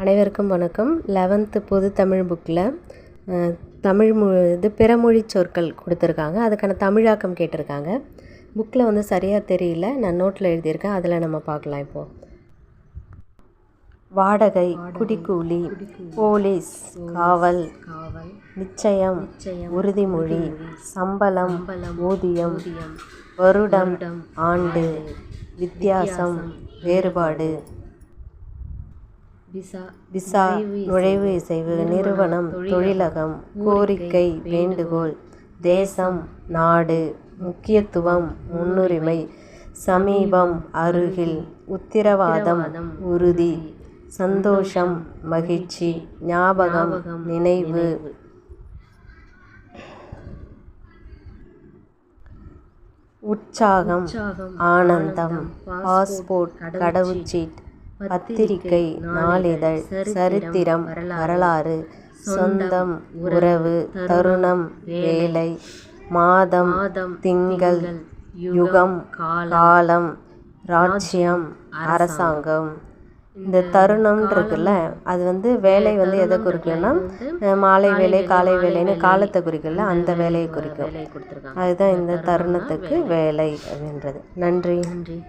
அனைவருக்கும் வணக்கம். லெவன்த்து பொது தமிழ் புக்கில் தமிழ் மொ இது பிறமொழி சொற்கள் கொடுத்துருக்காங்க. அதுக்கான தமிழாக்கம் கேட்டிருக்காங்க. புக்கில் வந்து சரியாக தெரியல. நான் நோட்டில் எழுதியிருக்கேன். அதில் நம்ம பார்க்கலாம் இப்போது வாடகை குடிக்கூலி போலீஸ் காவல் நிச்சயம் உறுதிமொழி சம்பளம் ஊதியம் வருடம் ஆண்டு வித்தியாசம் வேறுபாடு. விசா நுழைவு இசைவு நிறுவனம் தொழிலகம் கோரிக்கை வேண்டுகோள் தேசம் நாடு முக்கியத்துவம் முன்னுரிமை சமீபம் அருகில் உத்திரவாதம் உறுதி சந்தோஷம் மகிழ்ச்சி ஞாபகம் நினைவு. உற்சாகம் ஆனந்தம் பாஸ்போர்ட் கடவுச்சீட். பத்திரிகை நாளிதழ் சரித்திரம் வரலாறு சொந்தம் உறவு தருணம் வேலை மாதம் திங்கள் யுகம் காலம் ராஜ்யம் அரசாங்கம். இந்த தருணம் இருக்குல்ல அது வந்து வேலை வந்து எதை குறிக்கலன்னா மாலை வேலை காலை வேலைன்னு காலத்தை குறிக்கல அந்த வேலையை குறிக்கும். அதுதான் இந்த தருணத்துக்கு வேலை அப்படின்றது. நன்றி. நன்றி.